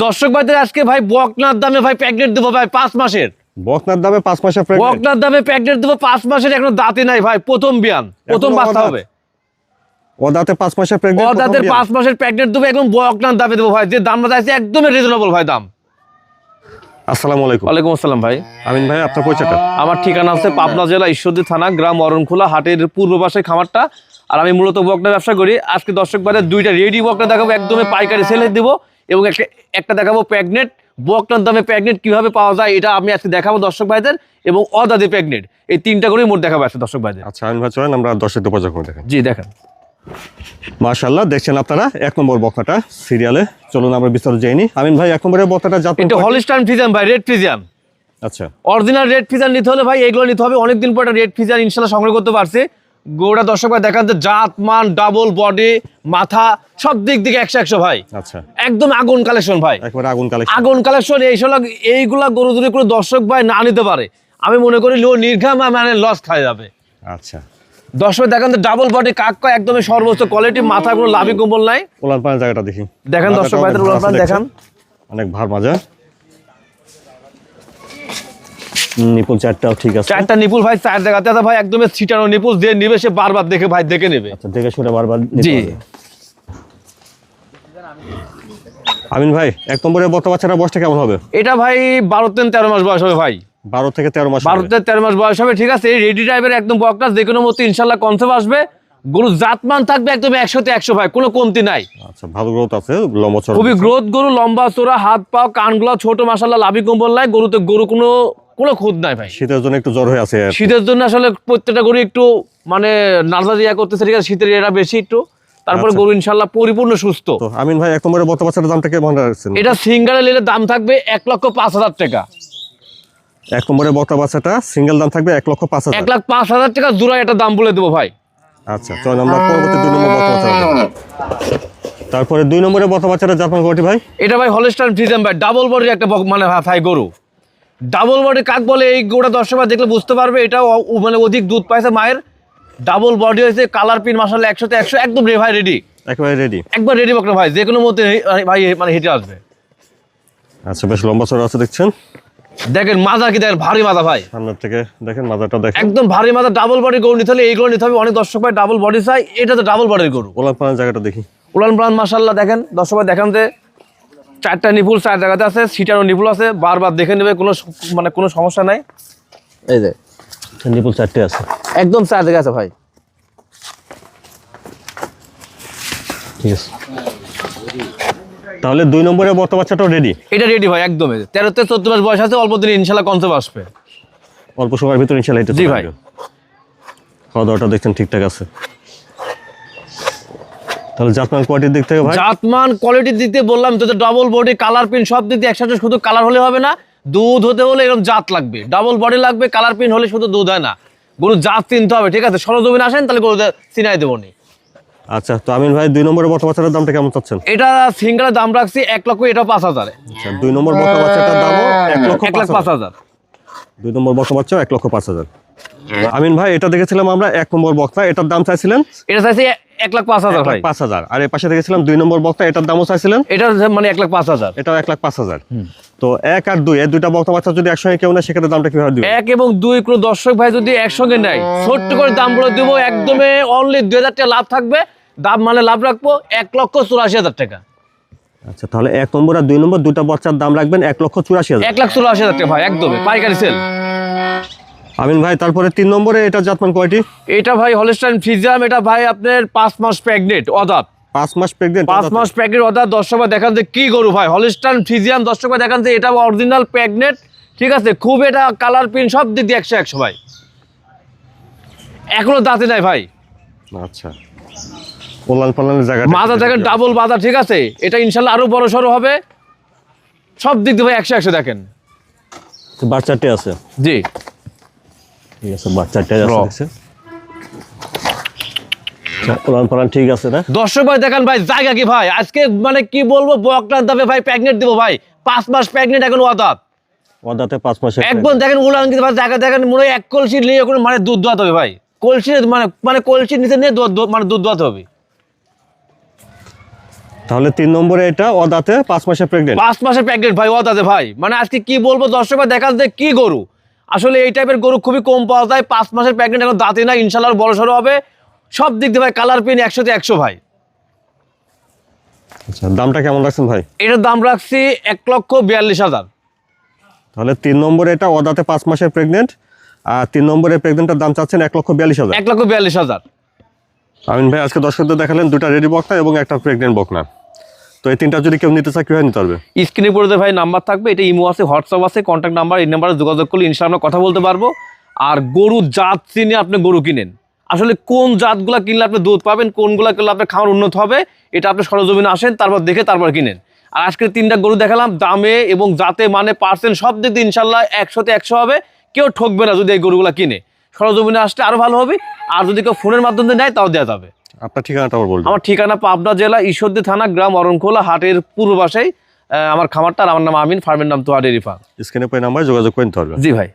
দর্শক ভাইদের আজকে ভাই বকনার দামে ভাই প্যাকেট দেবো ভাই পাঁচ মাসের। বকনার দামে পাঁচ মাসের বকনার দামে প্যাকেট দেবো পাঁচ মাসের এখনও দাঁতে নাই ভাই প্রথম বিয়ান প্রথম বাচ্চা হবে। ও দাঁতে পাঁচ মাসের প্রেগনেন্ট ও দাঁতের পাঁচ মাসের প্যাকেট দেবো একদম বকনার দামে দেবো ভাই যে দামটা চাইছে রিজনেবল ভাই দাম। আসসালামু আলাইকুম। ওয়ালাইকুম আসসালাম ভাই। আমিন ভাই আপনার পরিচয়টা? আমার ঠিকানা হচ্ছে পাবনা জেলা ঈশ্বরদী থানা গ্রাম অরণখোলা হাটের পূর্ব পাশে খামারটা। আর আমি মূলত বকনা ব্যবসা করি। আজকে দর্শক বাজার দুইটা রেডি বকনা দেখাবো একদমই পাইকারি সেলে দিব। এবং একটা একটা দেখাবো প্যাগনেট বকনার দামে প্যাগনেট কীভাবে পাওয়া যায় এটা আমি আজকে দেখাবো দর্শক ভাইদের এবং অদাদি প্যাগনেট এই তিনটা করেই মোট দেখাবো আজকে দর্শক ভাইদের। আচ্ছা আমি ভাই চলেন আমরা দর্শক উপযোগ করে দেখেন। জি দেখেন। মাশাল্লাহ দেখছেন আপনারা? এক নম্বর বকনাটা সিরিয়ালে চলুন আমরা বিস্তারিত জেনি আমিন ভাই এক নম্বরের বকনাটা জাত এটা হলিস্টান ফিজান ভাই রেড ফিজিয়ান আচ্ছা। অরিজিনাল রেড ফিজার নিতে হলে ভাই এগুলো নিতে হবে। অনেকদিন পর রেড ফিজার ইনশাল্লাহ সংগ্রহ করতে পারছে। দর্শক ভাই দেখান যে জাত মান ডাবল বডি মাথা সব দিক দিকে একশো একশো ভাই। আচ্ছা। একদম আগুন কালেকশন ভাই। একবারে আগুন কালেকশন আগুন কালেকশন এইসব এইগুলা গরু যদি কোনো দর্শক ভাই না নিতে পারে আমি মনে করি লো নির্ঘাম মানে লস খায় যাবে। আচ্ছা। দর্শক দেখেন তো ডাবল বডি কাক কয় একদমই সর্বোচ্চ কোয়ালিটি মাথা কোনো লাভি কম্বল নাই। উলান পানের জায়গাটা দেখি। দেখেন দর্শক উলান পান দেখান। অনেক ভার মাজা। নিপুল চারটাও ঠিক আছে। চারটা নিপুল ভাই চার জায়গাতে আছে ভাই একদমই ছিটানো নিপুল দিয়ে নিবে সে বারবার দেখে ভাই দেখে নেবে। আচ্ছা দেখে শুনে বারবার জি। আমিন ভাই এক নম্বরের বর্তা বাচ্চাটা বয়সটা কেমন হবে? এটা ভাই বারো তেন তেরো মাস বয়স হবে ভাই। বারো থেকে তেরো মাস বারো। থেকে তেরো মাস বয়স হবে ঠিক আছে? রেডি টাইপের একদম বকটাস যে কোনো মতো ইনশাল্লাহ কনসেপ্ট আসবে। গরু জাতমান থাকবে একদম একশোতে একশো ভাই কোনো কমতি নাই। আচ্ছা ভালো গ্রোথ আছে লম্বা খুবই গ্রোথ গরু লম্বা চোরা হাত পা কানগুলো ছোট মাসাল্লাহ লাভি কম্বল নাই। গরুতে গরু কোনো কোনো খুদ নাই ভাই। শীতের জন্য একটু জ্বর হয়ে আছে শীতের জন্য আসলে প্রত্যেকটা গরু একটু মানে নার্সারিয়া করতেছে ঠিক আছে শীতের এটা বেশি একটু। তারপরে আচ্ছা। গরু ইনশাল্লাহ পরিপূর্ণ সুস্থ। আমিন ভাই এক নম্বরের বর্তা বাচ্চাটার দামটা কেমন রাখছেন? এটা সিঙ্গারে নিলে দাম থাকবে এক লক্ষ পাঁচ হাজার টাকা। এক নম্বরের বর্তা বাচ্চাটা সিঙ্গেল দাম থাকবে এক লক্ষ পাঁচ হাজার। এক লাখ পাঁচ হাজার টাকা জোড়া এটা দাম বলে দেবো ভাই। আচ্ছা চল আমরা পরবর্তী দুই নম্বর তারপরে দুই নম্বরের বর্তা বাচ্চাটা জাপান কোয়াটি ভাই? এটা ভাই হলস্টার ফ্রিজেন ভাই ডাবল বডির একটা মানে ভাই গরু। ডাবল বডি কাক বলে? এই গরুটা দর্শক ভাই দেখলে বুঝতে পারবে এটা মানে অধিক দুধ পাইছে মায়ের। ডাবল বডি হয়েছে কালার পিন মাসাল একশোতে একশো একদম রে ভাই রেডি একবার রেডি একবার রেডি বকনা ভাই যে কোনো মধ্যে ভাই মানে হেঁটে আসবে। আচ্ছা বেশ লম্বা চড়া আছে দেখছেন? দেখেন মাজা কি দেখেন ভারী মাজা ভাই। সামনের থেকে দেখেন মাজাটা দেখেন। একদম ভারী মাজা ডাবল বডি গরু নিতে হলে এইগুলো নিতে হবে অনেক দর্শক ভাই ডাবল বডি চাই এটা তো ডাবল বডির গরু। ওলান পানের জায়গাটা দেখি। উলান প্রাণ মাসাল্লাহ দেখেন দর্শক ভাই দেখান যে চারটা নিপুল চার জায়গাতে আছে সিটারও নিপুল আছে বারবার দেখে নেবে কোনো মানে কোনো সমস্যা নাই। এই যে। নিপুল চারটে আছে। একদম চার জায়গা আছে ভাই। ঠিক আছে। তাহলে দুই নম্বরের বর্তা বাচ্চাটাও রেডি এটা রেডি ভাই একদম এই যে। তেরো থেকে চোদ্দ মাস বয়স আছে অল্প দিনে ইনশাল্লাহ কনসেপ্ট আসবে। অল্প সময়ের ভিতরে ইনশাল্লাহ এটা জি ভাই। খাওয়া দাওয়াটা দেখছেন ঠিকঠাক আছে। তাহলে জাতমান কোয়ালিটির দিক থেকে ভাই? জাতমান কোয়ালিটির দিক দিয়ে বললাম তো ডাবল বডি কালার পিন সব দিক দিয়ে একসাথে শুধু কালার হলে হবে না দুধ হতে হলে এরকম জাত লাগবে। ডাবল বডি লাগবে কালার পিন হলে শুধু দুধ হয় না। গরু জাত চিনতে হবে ঠিক আছে? সরজমিন আসেন তাহলে গরু চিনাই দেবো নি আচ্ছা তো আমিন ভাই দুই নম্বরের বর্তা বাচ্চাটার দামটা কেমন চাচ্ছেন? এটা সিঙ্গারের দাম রাখছি এক লক্ষ এটা পাঁচ হাজারে। আচ্ছা দুই নম্বর বর্তা বাচ্চাটার দামও এক লক্ষ পাঁচ হাজার। হাজার। দুই নম্বর বর্তা বাচ্চা এক লক্ষ পাঁচ হাজার। আমিন ভাই এটা দেখেছিলাম আমরা এক নম্বর বক্তা এটার দাম চাইছিলেন? এটা চাইছি এক লাখ পাঁচ হাজার পাঁচ হাজার। আর এর পাশে দেখেছিলাম দুই নম্বর বক্তা এটার দামও চাইছিলেন? এটা মানে এক লাখ পাঁচ হাজার। এটাও এক লাখ পাঁচ হাজার। তো এক আর দুই এই দুইটা বক্তা বাচ্চা যদি একসঙ্গে কেউ নেয় সেক্ষেত্রে দামটা কীভাবে দিবে এক এবং দুই কোনো দর্শক ভাই যদি একসঙ্গে নেয় ছোট্ট করে দাম বলে দিব একদমই অনলি দুই হাজার টাকা লাভ থাকবে। দাম মানে লাভ রাখব এক লক্ষ চুরাশি হাজার টাকা। আচ্ছা তাহলে এক নম্বর আর দুই নম্বর দুইটা বাচ্চার দাম রাখবেন এক লক্ষ চুরাশি হাজার। এক লাখ চুরাশি হাজার টাকা ভাই একদমই পাইকারি সেল আমিন ভাই তারপরে তিন নম্বরে এটা জাতমান কোয়ালিটি এটা ভাই হলস্টাইন ফিজাম এটা ভাই আপনার পাঁচ মাস প্রেগনেন্ট অদাপ পাঁচ মাস প্রেগনেন্ট পাঁচ মাস প্রেগনেন্ট অদাপ দর্শক ভাই দেখান যে কি গরু ভাই। হলস্টাইন দেখান যে এটা অরিজিনাল প্রেগনেন্ট ঠিক আছে? খুব এটা কালার প্রিন্ট সব দিক দিয়ে একশো একশো ভাই। এখনও দাঁতে নাই ভাই। আচ্ছা। পোলান পালানের জায়গা মাজা দেখেন ডাবল বাজা ঠিক আছে? এটা ইনশাল্লাহ আরও বড় সড়ো হবে। সব দিক দিয়ে ভাই একশো একশো দেখেন। বাচ্চাটি আছে। জি। ঠিক আছে বাচ্চাটে আচ্ছা, ঠিক আছে না? দর্শক ভাই দেখেন ভাই জায়গা কি ভাই? আজকে মানে কি বলব বকটার ভাই প্যাগনেট দিব ভাই। পাঁচ মাস প্যাগনেট এখন ওয়াদাত পাঁচ মাসে একদম দেখেন উলান কিন্তু ভাই জায়গা দেখেন মনে এক কলসি নিয়ে মানে দুধ দোয়াতে হবে ভাই। কলসি মানে মানে কলসির নিচে নিয়ে মানে দুধ দোয়াতে হবে। তাহলে তিন নম্বরে এটা অদাতে পাঁচ মাসে প্রেগনেন্ট পাঁচ মাসের প্যাকেট ভাই ওদাতে ভাই। মানে আজকে কি বলব দর্শক ভাই দেখা যায় কি গরু। আসলে এই টাইপের গরু খুবই কম পাওয়া যায়। পাঁচ মাসের প্যাকেট এখন দাঁতে না ইনশাল্লাহ বড় সড়ো হবে। সব দিক দিয়ে ভাই কালার পেন একশোতে একশো ভাই। আচ্ছা দামটা কেমন রাখছেন ভাই? এটার দাম রাখছি এক লক্ষ বিয়াল্লিশ হাজার। তাহলে তিন নম্বরে এটা অদাতে পাঁচ মাসের প্রেগনেন্ট আর তিন নম্বরে প্রেগনেন্টের দাম চাচ্ছেন এক লক্ষ বিয়াল্লিশ হাজার। এক লক্ষ বিয়াল্লিশ হাজার। আমিন ভাই আজকে দর্শকদের দেখালেন দুটা রেডি বকনা এবং একটা প্রেগনেন্ট বকনা। তো এই তিনটা যদি কেউ নিতে চায়, কীভাবে নিতে পারবে? স্ক্রিনে পড়ে ভাই নাম্বার থাকবে, এটা ইমো আছে, হোয়াটসঅ্যাপ আছে কন্ট্যাক্ট নাম্বার এই নাম্বারে যোগাযোগ করলে ইনশাআল্লাহ কথা বলতে পারব। আর গরু জাত চিনে আপনি গরু কিনেন। আসলে কোন জাতগুলা কিনলে আপনি দুধ পাবেন, কোনগুলো কিনলে আপনার খাওয়ার উন্নত হবে, এটা আপনি সরজমিনে আসেন, তারপর দেখে তারপর কিনেন। আর আজকে তিনটা গরু দেখালাম, দামে এবং জাতে মানে পার্সেন্ট সব দিক দিয়ে ইনশাল্লাহ একশোতে একশো হবে। কেউ ঠকবে না যদি এই গরুগুলা কিনে। সরজমিনে আসলে আরও ভালো হবে, আর যদি কেউ ফোনের মাধ্যমে নেয়, তাও দেওয়া যাবে। আপনার ঠিকানাটা আবার বলবেন। আমার ঠিকানা পাবনা জেলা ঈশ্বরদী থানা গ্রাম অরণখোলা হাটের পূর্ব পাশেই আমার খামারটা। আমার নাম আমিন ফার্মের নাম তোহার ডেরি ফার্ম স্ক্রিনে পাই নাম্বার যোগাযোগ করতে হবে জি ভাই।